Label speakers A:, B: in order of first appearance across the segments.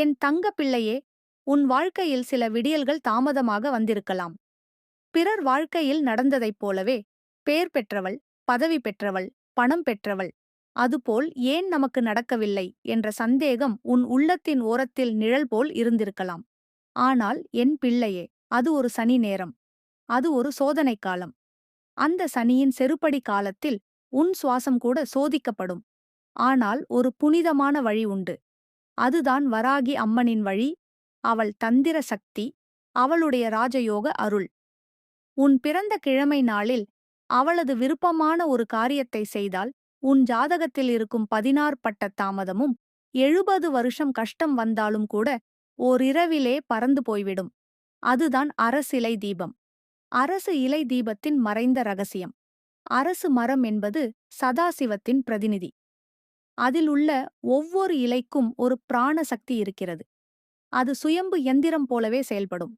A: என் தங்க பிள்ளையே உன் வாழ்க்கையில் சில விடியல்கள் தாமதமாக வந்திருக்கலாம். பிறர் வாழ்க்கையில் நடந்ததைப் போலவே பேர் பெற்றவள் பதவி பெற்றவள் பணம் பெற்றவள் அதுபோல் ஏன் நமக்கு நடக்கவில்லை என்ற சந்தேகம் உன் உள்ளத்தின் ஓரத்தில் நிழல் போல் இருந்திருக்கலாம். ஆனால் என் பிள்ளையே அது ஒரு சனி நேரம் அது ஒரு சோதனை காலம். அந்த சனியின் செருப்படி காலத்தில் உன் சுவாசம் கூட சோதிக்கப்படும். ஆனால் ஒரு புனிதமான வழி உண்டு. அதுதான் வராகி அம்மனின் வழி அவள் தந்திர சக்தி அவளுடைய ராஜயோக அருள். உன் பிறந்த கிழமை நாளில் அவளது விருப்பமான ஒரு காரியத்தை செய்தால் உன் ஜாதகத்தில் இருக்கும் பதினாறு பட்ட தாமதமும் எழுபது வருஷம் கஷ்டம் வந்தாலும் கூட ஓரிரவிலே பறந்து போய்விடும். அதுதான் அரசிலை தீபம். அரசு இலை தீபத்தின் மறைந்த ரகசியம். அரசு மரம் என்பது சதாசிவத்தின் பிரதிநிதி. அதில் உள்ள ஒவ்வொரு இலைக்கும் ஒரு பிராண சக்தி இருக்கிறது. அது சுயம்பு எந்திரம் போலவே செயல்படும்.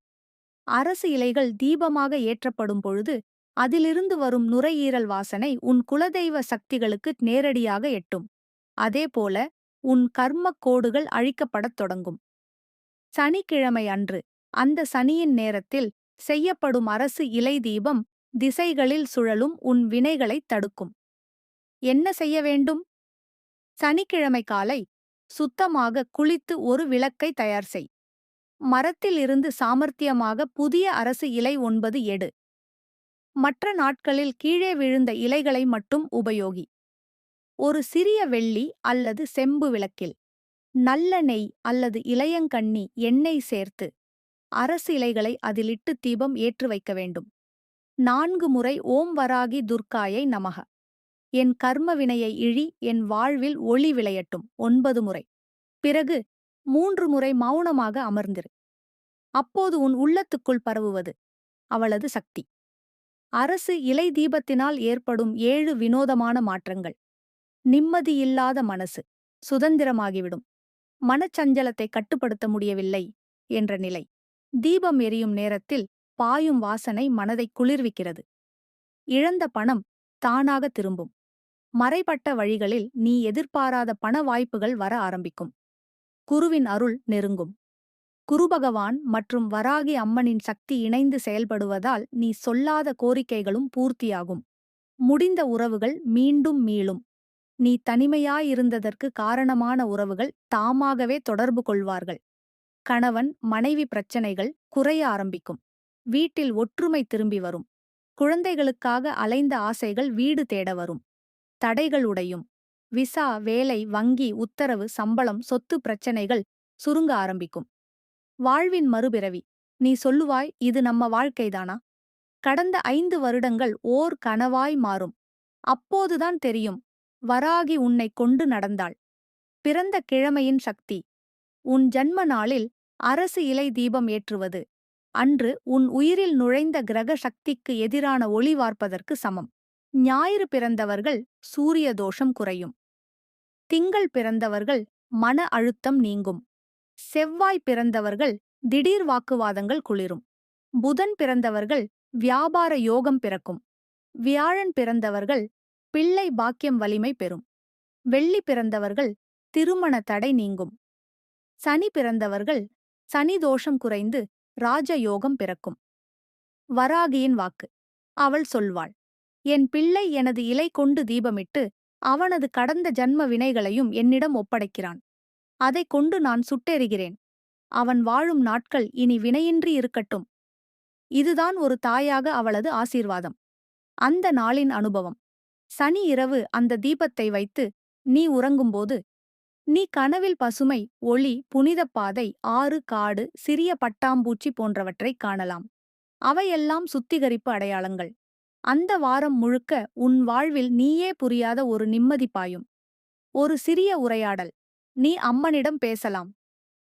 A: அரசு இலைகள் தீபமாக ஏற்றப்படும் பொழுது அதிலிருந்து வரும் நுரையீரல் வாசனை உன் குலதெய்வ சக்திகளுக்கு நேரடியாக எட்டும். அதேபோல உன் கர்மக் கோடுகள் அழிக்கப்படத் தொடங்கும். சனிக்கிழமை அன்று அந்த சனியின் நேரத்தில் செய்யப்படும் அரசு இலை தீபம் திசைகளில் சுழலும் உன் வினைகளைத் தடுக்கும். என்ன செய்ய வேண்டும்? சனிக்கிழமை காலை சுத்தமாக குளித்து ஒரு விளக்கை தயார் செய். மரத்தில் இருந்து சாமர்த்தியமாக புதிய அரசு இலை ஒன்பது எடு. மற்ற நாட்களில் கீழே விழுந்த இலைகளை மட்டும் உபயோகி. ஒரு சிறிய வெள்ளி அல்லது செம்பு விளக்கில் நல்ல நெய் அல்லது இளையங்கண்ணி எண்ணெய் சேர்த்து அரசு இலைகளை அதிலிட்டு தீபம் ஏற்று வைக்க வேண்டும். நான்கு முறை ஓம் வராகி துர்க்காயை நமக. என் கர்ம வினையை இழி என் வாழ்வில் ஒளி விளையட்டும். ஒன்பது முறை. பிறகு மூன்று முறை மௌனமாக அமர்ந்திரு. அப்போது உன் உள்ளத்துக்குள் பரவுவது அவளது சக்தி. அரசு இலை தீபத்தினால் ஏற்படும் ஏழு வினோதமான மாற்றங்கள். நிம்மதியில்லாத மனசு சுதந்திரமாகிவிடும். மனச்சஞ்சலத்தை கட்டுப்படுத்த முடியவில்லை என்ற நிலை. தீபம் எரியும் நேரத்தில் பாயும் வாசனை மனதை குளிர்விக்கிறது. இழந்த பணம் தானாக திரும்பும். மறைபட்ட வழிகளில் நீ எதிர்பாராத பண வாய்ப்புகள் வர ஆரம்பிக்கும். குருவின் அருள் நெருங்கும். குருபகவான் மற்றும் வராகி அம்மனின் சக்தி இணைந்து செயல்படுவதால் நீ சொல்லாத கோரிக்கைகளும் பூர்த்தியாகும். முடிந்த உறவுகள் மீண்டும் மீளும். நீ தனிமையாயிருந்ததற்கு காரணமான உறவுகள் தாமாகவே தொடர்பு கொள்வார்கள். கணவன் மனைவி பிரச்சனைகள் குறைய ஆரம்பிக்கும். வீட்டில் ஒற்றுமை திரும்பி வரும். குழந்தைகளுக்காக அலைந்த ஆசைகள் வீடு தேட வரும். தடைகள் உடையும். விசா வேலை வங்கி உத்தரவு சம்பளம் சொத்து பிரச்சனைகள் சுருங்க ஆரம்பிக்கும். வாழ்வின் மறுபிறவி. நீ சொல்லுவாய் இது நம்ம வாழ்க்கைதானா கடந்த ஐந்து வருடங்கள் ஓர் கனவாய் மாறும். அப்போதுதான் தெரியும் வராகி உன்னை கொண்டு நடந்தாள். பிறந்த கிழமையின் சக்தி. உன் ஜன்ம நாளில் அரசு இலை தீபம் ஏற்றுவது. அன்று உன் உயிரில் நுழைந்த கிரக சக்திக்கு எதிரான ஒளி வார்ப்பதற்கு சமம். ஞாயிறு பிறந்தவர்கள் சூரிய தோஷம் குறையும். திங்கள் பிறந்தவர்கள் மன அழுத்தம் நீங்கும். செவ்வாய் பிறந்தவர்கள் திடீர் வாக்குவாதங்கள் குளிரும். புதன் பிறந்தவர்கள் வியாபார யோகம் பிறக்கும். வியாழன் பிறந்தவர்கள் பிள்ளை பாக்கியம் வலிமை பெறும். வெள்ளி பிறந்தவர்கள் திருமண தடை நீங்கும். சனி பிறந்தவர்கள் சனி தோஷம் குறைந்து ராஜயோகம் பிறக்கும். வராகியின் வாக்கு அவள் சொல்வாள். என் பிள்ளை எனது இலை கொண்டு தீபமிட்டு அவனது கடந்த ஜன்ம வினைகளையும் என்னிடம் ஒப்படைக்கிறான். அதைக் கொண்டு நான் சுட்டெறிகிறேன் அவன் வாழும் நாட்கள் இனி வினையின்றி இருக்கட்டும். இதுதான் ஒரு தாயாக அவளது ஆசீர்வாதம். அந்த நாளின் அனுபவம். சனி இரவு அந்த தீபத்தை வைத்து நீ உறங்கும்போது நீ கனவில் பசுமை ஒளி புனிதப் பாதை ஆறு காடு சிறிய பட்டாம்பூச்சி போன்றவற்றைக் காணலாம். அவையெல்லாம் சுத்திகரிப்பு அடையாளங்கள். அந்த வாரம் முழுக்க உன் வாழ்வில் நீயே புரியாத ஒரு நிம்மதி பாயும். ஒரு சிறிய உரையாடல். நீ அம்மனிடம் பேசலாம்.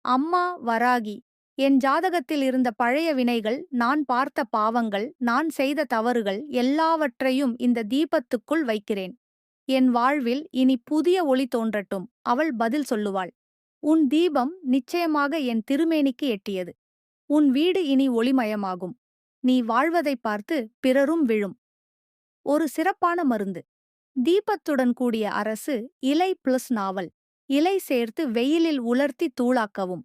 A: அம்மா வராகி. என் ஜாதகத்தில் இருந்த பழைய வினைகள் நான் பார்த்த பாவங்கள் நான் செய்த தவறுகள் எல்லாவற்றையும் இந்த தீபத்துக்குள் வைக்கிறேன். என் வாழ்வில் இனி புதிய ஒளி தோன்றட்டும். அவள் பதில் சொல்லுவாள். உன் தீபம் நிச்சயமாக என் திருமேனிக்கு எட்டியது. உன் வீடு இனி ஒளிமயமாகும். நீ வாழ்வதைப் பார்த்து பிறரும் விழும். ஒரு சிறப்பான மருந்து. தீபத்துடன் கூடிய அரசு இலை பிளஸ் நாவல் இலை சேர்த்து வெயிலில் உலர்த்தி தூளாக்கவும்.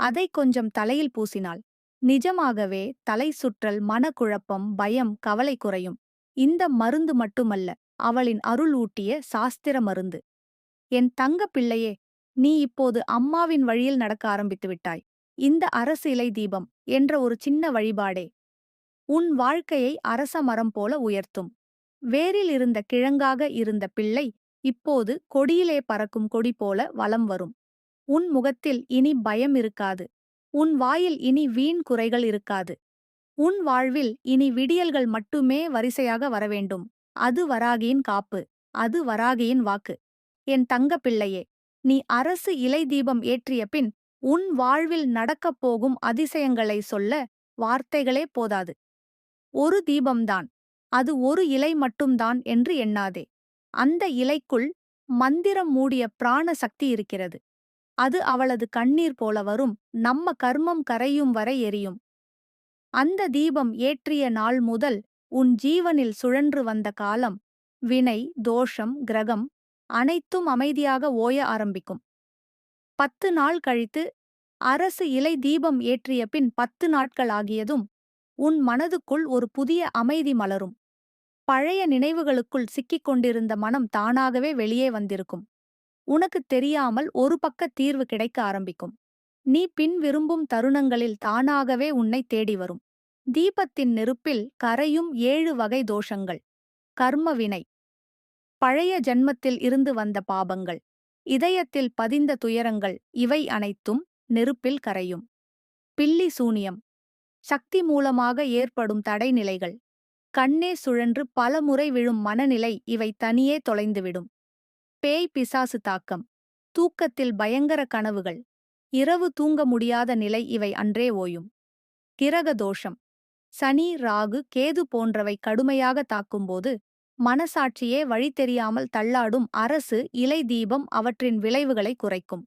A: அதை கொஞ்சம் தலையில் பூசினாள் நிஜமாகவே தலை சுற்றல் மனக்குழப்பம் பயம் கவலை குறையும். இந்த மருந்து மட்டுமல்ல அவளின் அருள் ஊட்டிய சாஸ்திர மருந்து. என் தங்க பிள்ளையே நீ இப்போது அம்மாவின் வழியில் நடக்க ஆரம்பித்து விட்டாய். இந்த அரசு இலை தீபம் என்ற ஒரு சின்ன வழிபாடே. உன் வாழ்க்கையை அரச மரம் போல உயர்த்தும். வேரில் இருந்த கிழங்காக இருந்த பிள்ளை இப்போது கொடியிலே பறக்கும் கொடி போல வலம் வரும். உன் முகத்தில் இனி பயம் இருக்காது. உன் வாயில் இனி வீண் குறைகள் இருக்காது. உன் வாழ்வில் இனி விடியல்கள் மட்டுமே வரிசையாக வரவேண்டும் அது வராகியின் காப்பு. அது வராகியின் வாக்கு. என் தங்க பிள்ளையே நீ அரசு இலை தீபம் ஏற்றிய பின் உன் வாழ்வில் நடக்கப் போகும் அதிசயங்களை சொல்ல வார்த்தைகளே போதாது. ஒரு தீபம்தான். அது ஒரு இலை மட்டும்தான் என்று எண்ணாதே. அந்த இலைக்குள் மந்திரம் மூடிய பிராண சக்தி இருக்கிறது. அது அவளது கண்ணீர் போல வரும். நம்ம கர்மம் கரையும் வரை எரியும். அந்த தீபம் ஏற்றிய நாள் முதல் உன் ஜீவனில் சுழன்று வந்த காலம். வினை தோஷம் கிரகம் அனைத்தும் அமைதியாக ஓய ஆரம்பிக்கும். பத்து நாள் கழித்து அரசு இலை தீபம் ஏற்றிய பின் பத்து நாட்கள் ஆகியதும் உன் மனதுக்குள் ஒரு புதிய அமைதி மலரும். பழைய நினைவுகளுக்குள் சிக்கிக் கொண்டிருந்த மனம் தானாகவே வெளியே வந்திருக்கும். உனக்குத் தெரியாமல் ஒரு பக்க தீர்வு கிடைக்க ஆரம்பிக்கும். நீ பின் விரும்பும் தருணங்களில் தானாகவே உன்னை தேடி வரும். தீபத்தின் நெருப்பில் கரையும் ஏழு வகை தோஷங்கள். கர்ம வினை. பழைய ஜன்மத்தில் இருந்து வந்த பாபங்கள். இதயத்தில் பதிந்த துயரங்கள். இவை அனைத்தும் நெருப்பில் கரையும். பில்லி சூனியம். சக்தி மூலமாக ஏற்படும் தடைநிலைகள். கண்ணே சுழன்று பலமுறை விழும் மனநிலை இவை தனியே தொலைந்துவிடும். பேய் பிசாசு தாக்கம். தூக்கத்தில் பயங்கர கனவுகள். இரவு தூங்க முடியாத நிலை இவை அன்றே ஓயும். கிரக தோஷம். சனி ராகு கேது போன்றவை கடுமையாக தாக்கும்போது மனசாட்சியே வழி தெரியாமல் தள்ளாடும் அரசு இலை தீபம் அவற்றின் விளைவுகளை குறைக்கும்.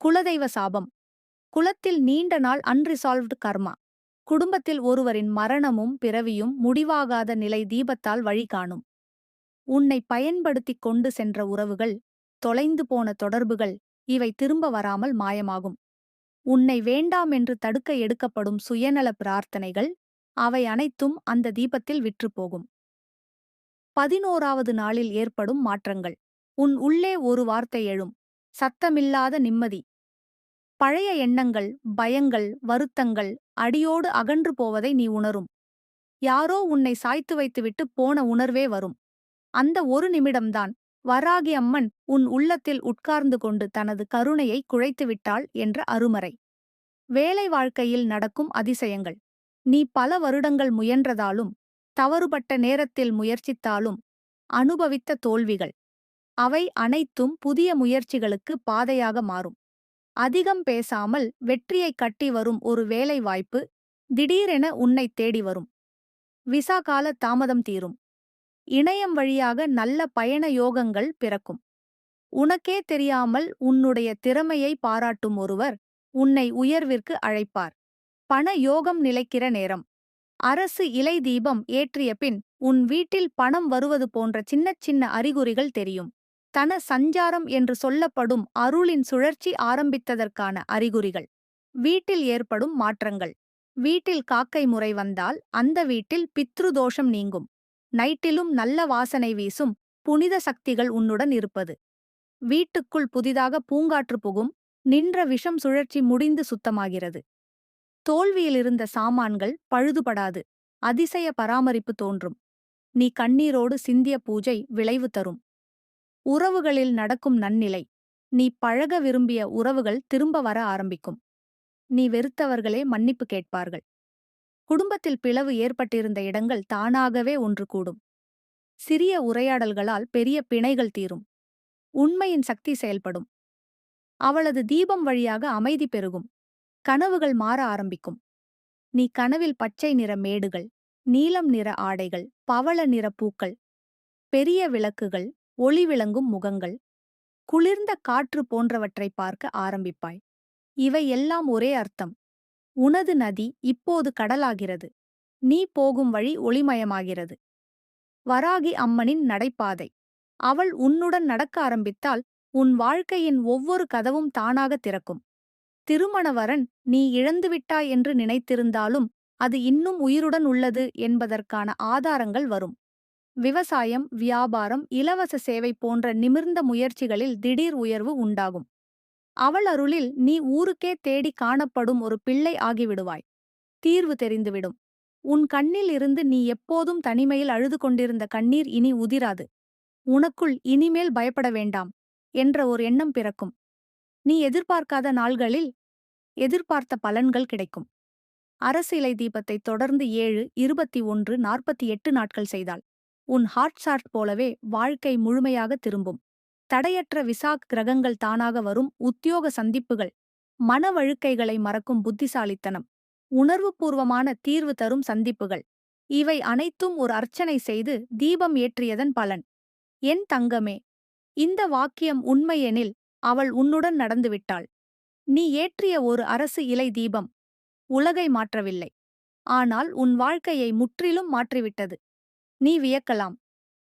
A: குலதெய்வ சாபம். குலத்தில் நீண்ட நாள் அன்ரிசால்வ்டு கர்மா. குடும்பத்தில் ஒருவரின் மரணமும் பிறவியும் முடிவாகாத நிலை தீபத்தால் வழி காணும். உன்னை பயன்படுத்திக் கொண்டு சென்ற உறவுகள் தொலைந்து போன தொடர்புகள் இவை திரும்ப வராமல் மாயமாகும். உன்னை வேண்டாம் என்று தடுக்க எடுக்கப்படும் சுயநல பிரார்த்தனைகள் அவை அனைத்தும் அந்த தீபத்தில் விற்றுப்போகும் பதினோராவது நாளில் ஏற்படும் மாற்றங்கள். உன் உள்ளே ஒரு வார்த்தை எழும். சத்தமில்லாத நிம்மதி. பழைய எண்ணங்கள் பயங்கள் வருத்தங்கள் அடியோடு அகன்று போவதை நீ உணரும். யாரோ உன்னை சாய்த்து வைத்துவிட்டு போன உணர்வே வரும். அந்த ஒரு நிமிடம்தான் வராகி அம்மன் உன் உள்ளத்தில் உட்கார்ந்து கொண்டு தனது கருணையை குழைத்துவிட்டாள் என்ற அருமறை. வேலை வாழ்க்கையில் நடக்கும் அதிசயங்கள். நீ பல வருடங்கள் முயன்றதாலும் தவறுபட்ட நேரத்தில் முயற்சித்தாலும் அனுபவித்த தோல்விகள். அவை அனைத்தும் புதிய முயற்சிகளுக்கு பாதையாக மாறும். அதிகம் பேசாமல் வெற்றியைக் கட்டி வரும் ஒரு வேலை வாய்ப்பு திடீரென உன்னைத் தேடி வரும். விசா கால தாமதம் தீரும். இணையம் வழியாக நல்ல பயண யோகங்கள் பிறக்கும். உனக்கே தெரியாமல் உன்னுடைய திறமையை பாராட்டும் ஒருவர் உன்னை உயர்விற்கு அழைப்பார். பண யோகம் நிலைக்கிற நேரம். அரசு இலை தீபம் ஏற்றிய பின் உன் வீட்டில் பணம் வருவது போன்ற சின்னச் சின்ன அறிகுறிகள் தெரியும். தன சஞ்சாரம் என்று சொல்லப்படும் அருளின் சுழற்சி ஆரம்பித்ததற்கான அறிகுறிகள். வீட்டில் ஏற்படும் மாற்றங்கள். வீட்டில் காக்கை முறை வந்தால் அந்த வீட்டில் பித்ருதோஷம் நீங்கும். நைட்டிலும் நல்ல வாசனை வீசும் புனித சக்திகள் உன்னுடன் இருப்பது. வீட்டுக்குள் புதிதாக பூங்காற்று புகும் நின்ற விஷம் சுழற்சி முடிந்து சுத்தமாகிறது. தோல்வியிலிருந்த சாமான்கள் பழுதுபடாது. அதிசய பராமரிப்பு தோன்றும். நீ கண்ணீரோடு சிந்திய பூஜை விளைவு தரும். உறவுகளில் நடக்கும் நன்னிலை. நீ பழக விரும்பிய உறவுகள் திரும்ப வர ஆரம்பிக்கும். நீ வெறுத்தவர்களே மன்னிப்பு கேட்பார்கள். குடும்பத்தில் பிளவு ஏற்பட்டிருந்த இடங்கள் தானாகவே ஒன்று கூடும். சிறிய உரையாடல்களால் பெரிய பிணைகள் தீரும். உண்மையின் சக்தி செயல்படும். அவளது தீபம் வழியாக அமைதி பெருகும். கனவுகள் மாற ஆரம்பிக்கும். நீ கனவில் பச்சை நிற மேடுகள் நீலம் நிற ஆடைகள் பவள நிற பூக்கள் பெரிய விளக்குகள் ஒளி விளங்கும் முகங்கள் குளிர்ந்த காற்று போன்றவற்றை பார்க்க ஆரம்பிப்பாய். இவை எல்லாம் ஒரே அர்த்தம். உனது நதி இப்போது கடலாகிறது. நீ போகும் வழி ஒளிமயமாகிறது. வராகி அம்மனின் நடைபாதை. அவள் உன்னுடன் நடக்க ஆரம்பித்தால் உன் வாழ்க்கையின் ஒவ்வொரு கதவும் தானாக திறக்கும். திருமணவரன் நீ இழந்துவிட்டாய் என்று நினைத்திருந்தாலும் அது இன்னும் உயிருடன் உள்ளது என்பதற்கான ஆதாரங்கள் வரும். விவசாயம் வியாபாரம் இலவச சேவை போன்ற நிமிர்ந்த முயற்சிகளில் திடீர் உயர்வு உண்டாகும். அவள் அருளில் நீ ஊருக்கே தேடி காணப்படும் ஒரு பிள்ளை ஆகிவிடுவாய். தீர்வு தெரிந்துவிடும். உன் கண்ணில் இருந்து நீ எப்போதும் தனிமையில் அழுது கொண்டிருந்த கண்ணீர் இனி உதிராது. உனக்குள் இனிமேல் பயப்பட வேண்டாம் என்ற ஒரு எண்ணம் பிறக்கும். நீ எதிர்பார்க்காத நாள்களில் எதிர்பார்த்த பலன்கள் கிடைக்கும். அரசு இலை தீபத்தை தொடர்ந்து ஏழு இருபத்தி ஒன்று நாற்பத்தி எட்டு நாட்கள் செய்தாள். உன் ஹார்ட் சார்ட் போலவே வாழ்க்கை முழுமையாக திரும்பும். தடையற்ற விசாக் கிரகங்கள் தானாக வரும் உத்தியோக சந்திப்புகள். மனவழுக்கைகளை மறக்கும் புத்திசாலித்தனம். உணர்வுபூர்வமான தீர்வு தரும் சந்திப்புகள். இவை அனைத்தும் ஒரு அர்ச்சனை செய்து தீபம் ஏற்றியதன் பலன். என் தங்கமே இந்த வாக்கியம் உண்மையெனில் அவள் உன்னுடன் நடந்துவிட்டாள். நீ ஏற்றிய ஒரு அரசு இலை தீபம். உலகை மாற்றவில்லை. ஆனால் உன் வாழ்க்கையை முற்றிலும் மாற்றிவிட்டது. நீ வியக்கலாம்.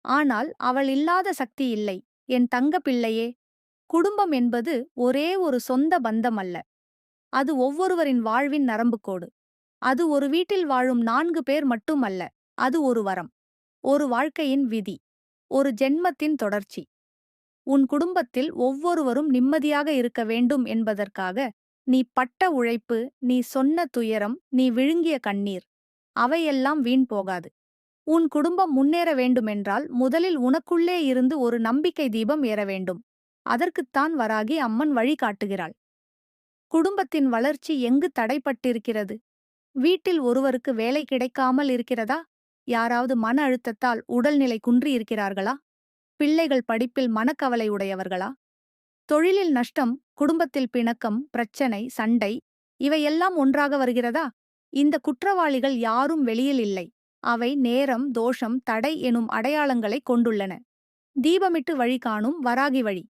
A: ஆனால் அவள் இல்லாத சக்தி இல்லை. என் தங்க பிள்ளையே குடும்பம் என்பது ஒரே ஒரு சொந்த பந்தம் அல்ல. அது ஒவ்வொருவரின் வாழ்வின் நரம்புக்கோடு. அது ஒரு வீட்டில் வாழும் நான்கு பேர் மட்டுமல்ல அது ஒரு வரம். ஒரு வாழ்க்கையின் விதி. ஒரு ஜென்மத்தின் தொடர்ச்சி. உன் குடும்பத்தில் ஒவ்வொருவரும் நிம்மதியாக இருக்க வேண்டும் என்பதற்காக நீ பட்ட உழைப்பு நீ சொன்ன துயரம் நீ விழுங்கிய கண்ணீர் அவையெல்லாம் வீண் போகாது. உன் குடும்பம் முன்னேற வேண்டுமென்றால் முதலில் உனக்குள்ளே இருந்து ஒரு நம்பிக்கை தீபம் ஏற வேண்டும். அதற்குத்தான் வராகி அம்மன் வழி காட்டுகிறாள். குடும்பத்தின் வளர்ச்சி எங்கு தடைப்பட்டிருக்கிறது? வீட்டில் ஒருவருக்கு வேலை கிடைக்காமல் இருக்கிறதா? யாராவது மன அழுத்தத்தால் உடல்நிலை குன்றி இருக்கிறார்களா? பிள்ளைகள் படிப்பில் மனக்கவலை உடையவர்களா? தொழிலில் நஷ்டம் குடும்பத்தில் பிணக்கம் பிரச்சனை சண்டை இவையெல்லாம் ஒன்றாக வருகிறதா? இந்த குற்றவாளிகள் யாரும் வெளியில் இல்லை. அவை நேரம் தோஷம் தடை எனும் அடையாளங்களை கொண்டுள்ளன. தீபமிட்டு வழி காணும் வராகி வழி.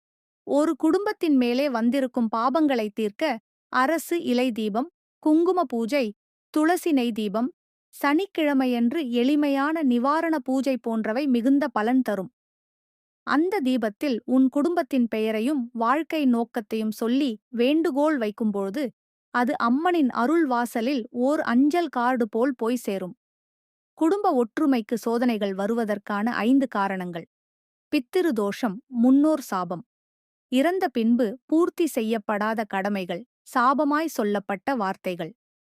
A: ஒரு குடும்பத்தின் மேலே வந்திருக்கும் பாபங்களை தீர்க்க அரசு இலை தீபம் குங்கும பூஜை துளசி நெய் தீபம் சனிக்கிழமையன்று எளிமையான நிவாரண பூஜை போன்றவை மிகுந்த பலன் தரும். அந்த தீபத்தில் உன் குடும்பத்தின் பெயரையும் வாழ்க்கை நோக்கத்தையும் சொல்லி வேண்டுகோள் வைக்கும்போது அது அம்மனின் அருள் வாசலில் ஓர் அஞ்சல் கார்டு போல் போய் சேரும். குடும்ப ஒற்றுமைக்கு சோதனைகள் வருவதற்கான ஐந்து காரணங்கள். பித்திரு தோஷம் முன்னோர் சாபம். இறந்த பின்பு பூர்த்தி செய்யப்படாத கடமைகள் சாபமாய் சொல்லப்பட்ட வார்த்தைகள்.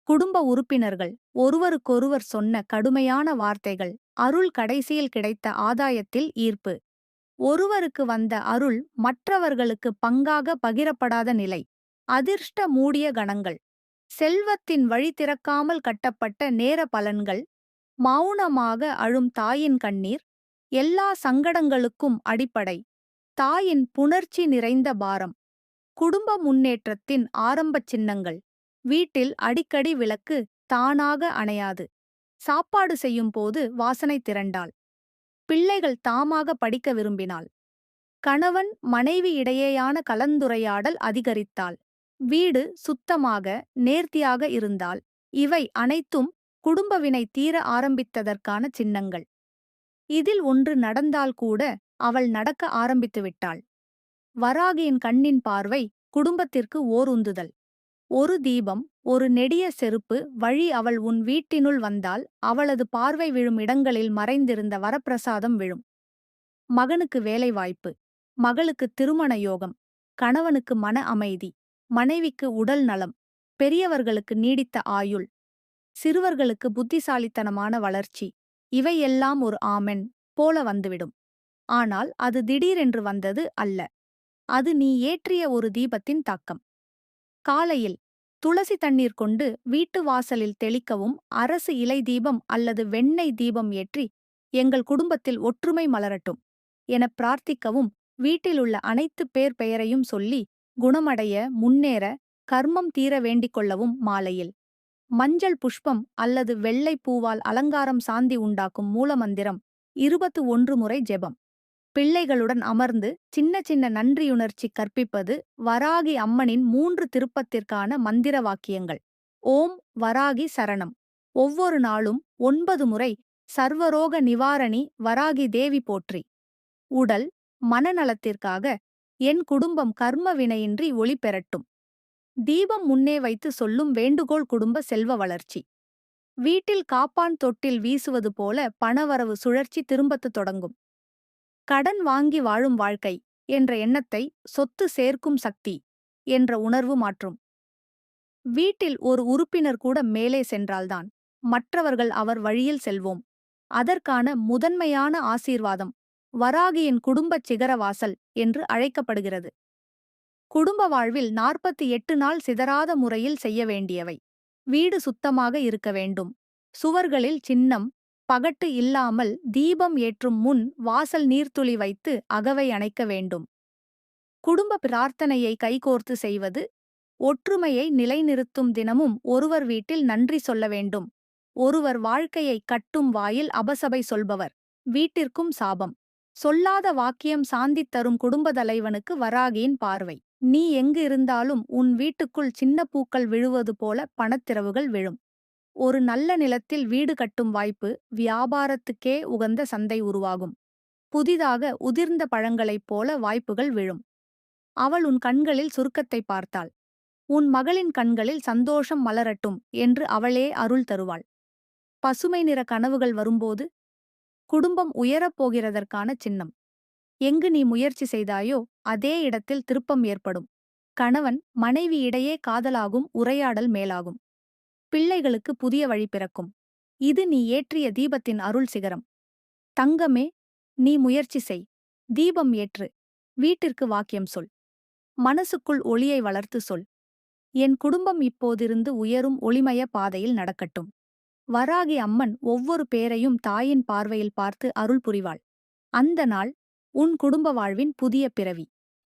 A: குடும்ப உறுப்பினர்கள் ஒருவருக்கொருவர் சொன்ன கடுமையான வார்த்தைகள் அருள் கடைசியில் கிடைத்த ஆதாயத்தில் ஈர்ப்பு. ஒருவருக்கு வந்த அருள் மற்றவர்களுக்கு பங்காக பகிரப்படாத நிலை. அதிர்ஷ்ட மூடிய கணங்கள். செல்வத்தின் வழி திறக்காமல் கட்டப்பட்ட நேர பலன்கள் மௌனமாக அழும் தாயின் கண்ணீர் எல்லா சங்கடங்களுக்கும் அடிப்படை. தாயின் புணர்ச்சி நிறைந்த பாரம். குடும்ப முன்னேற்றத்தின் ஆரம்பச் சின்னங்கள். வீட்டில் அடிக்கடி விளக்கு தானாக அணையாது. சாப்பாடு செய்யும் போது வாசனை திரண்டாள். பிள்ளைகள் தாமாக படிக்க விரும்பினாள். கணவன் மனைவி இடையேயான கலந்துரையாடல் அதிகரித்தாள். வீடு சுத்தமாக நேர்த்தியாக இருந்தால் இவை அனைத்தும் குடும்பவினை தீர ஆரம்பித்ததற்கான சின்னங்கள். இதில் ஒன்று நடந்தால் கூட அவள் நடக்க ஆரம்பித்து விட்டாள். வராகியின் கண்ணின் பார்வை குடும்பத்திற்கு ஓர் உந்துதல் ஒரு தீபம் ஒரு நெடிய செருப்பு வழி அவள் உன் வீட்டினுள் வந்தால் அவளது பார்வை விழும் இடங்களில் மறைந்திருந்த வரப்பிரசாதம் விழும். மகனுக்கு வேலைவாய்ப்பு மகளுக்கு திருமண யோகம் கணவனுக்கு மன அமைதி மனைவிக்கு உடல் நலம் பெரியவர்களுக்கு நீடித்த ஆயுள் சிறுவர்களுக்கு புத்திசாலித்தனமான வளர்ச்சி. இவையெல்லாம் ஒரு ஆமென் போல வந்துவிடும். ஆனால் அது திடீரென்று வந்தது அல்ல. அது நீ ஏற்றிய ஒரு தீபத்தின் தாக்கம். காலையில் துளசி தண்ணீர் கொண்டு வீட்டு வாசலில் தெளிக்கவும் அரசு இலை தீபம் அல்லது வெண்ணெய் தீபம் ஏற்றி எங்கள் குடும்பத்தில் ஒற்றுமை மலரட்டும் எனப் பிரார்த்திக்கவும் வீட்டிலுள்ள அனைத்து பேர் பெயரையும் சொல்லி குணமடைய முன்னேற கர்மம் தீர வேண்டிக் கொள்ளவும் மாலையில். மஞ்சள் புஷ்பம் அல்லது வெள்ளை பூவால் அலங்காரம் சாந்தி உண்டாக்கும் மூலமந்திரம் இருபத்து ஒன்று முறை ஜெபம். பிள்ளைகளுடன் அமர்ந்து சின்ன சின்ன நன்றியுணர்ச்சி கற்பிப்பது வராகி அம்மனின் மூன்று திருப்பத்திற்கான மந்திர வாக்கியங்கள். ஓம் வராகி சரணம். ஒவ்வொரு நாளும் ஒன்பது முறை சர்வரோக நிவாரணி வராகி தேவி போற்றி. உடல் மனநலத்திற்காக என் குடும்பம் கர்ம வினையின்றி ஒளி பெறட்டும் தீபம் முன்னே வைத்து சொல்லும் வேண்டுகோள் குடும்ப செல்வ வளர்ச்சி. வீட்டில் காப்பான் தொட்டில் வீசுவது போல பணவரவு சுழற்சி திரும்பத்து தொடங்கும். கடன் வாங்கி வாழும் வாழ்க்கை என்ற எண்ணத்தை சொத்து சேர்க்கும் சக்தி என்ற உணர்வு மாற்றும். வீட்டில் ஒரு உறுப்பினர் கூட மேலே சென்றால்தான் மற்றவர்கள் அவர் வழியில் செல்வோம். அதற்கான முதன்மையான ஆசீர்வாதம் வராகியின் குடும்பச் சிகரவாசல் என்று அழைக்கப்படுகிறது. குடும்ப வாழ்வில் நாற்பத்தி எட்டு நாள் சிதறாத முறையில் செய்ய வேண்டியவை. வீடு சுத்தமாக இருக்க வேண்டும். சுவர்களில் சின்னம் பகட்டு இல்லாமல் தீபம் ஏற்றும் முன் வாசல் நீர்த்துளி வைத்து அகவை அணைக்க வேண்டும். குடும்ப பிரார்த்தனையை கைகோர்த்து செய்வது ஒற்றுமையை நிலைநிறுத்தும் தினமும் ஒருவர் வீட்டில் நன்றி சொல்ல வேண்டும். ஒருவர் வாழ்க்கையை கட்டும் வாயில் அபசபை சொல்பவர். வீட்டிற்கும் சாபம். சொல்லாத வாக்கியம் சாந்தித் தரும் குடும்ப தலைவனுக்கு வராகியின் பார்வை. நீ எங்கு இருந்தாலும் உன் வீட்டுக்குள் சின்ன பூக்கள் விழுவது போல பணத்திரவுகள் விழும். ஒரு நல்ல நிலத்தில் வீடு கட்டும் வாய்ப்பு வியாபாரத்துக்கே உகந்த சந்தை உருவாகும். புதிதாக உதிர்ந்த பழங்களைப் போல வாய்ப்புகள் விழும். அவள் உன் கண்களில் சுருக்கத்தை பார்த்தாள். உன் மகளின் கண்களில் சந்தோஷம் மலரட்டும் என்று அவளே அருள் தருவாள். பசுமை நிற கனவுகள் வரும்போது குடும்பம் உயரப் போகிறதற்கான சின்னம். எங்கு நீ முயற்சி செய்தாயோ அதே இடத்தில் திருப்பம் ஏற்படும். கணவன் மனைவி இடையே காதலாகும் உரையாடல் மேலாகும். பிள்ளைகளுக்கு புதிய வழி பிறக்கும். இது நீ ஏற்றிய தீபத்தின் அருள் சிகரம். தங்கமே நீ முயற்சி செய். தீபம் ஏற்று வீட்டிற்கு வாக்கியம் சொல். மனசுக்குள் ஒளியை வளர்த்து சொல். என் குடும்பம் இப்போதிருந்து உயரும் ஒளிமய பாதையில் நடக்கட்டும். வராகி அம்மன் ஒவ்வொரு பேரையும் தாயின் பார்வையில் பார்த்து அருள் புரிவாள். அந்த நாள் உன் குடும்ப வாழ்வின் புதிய பிறவி.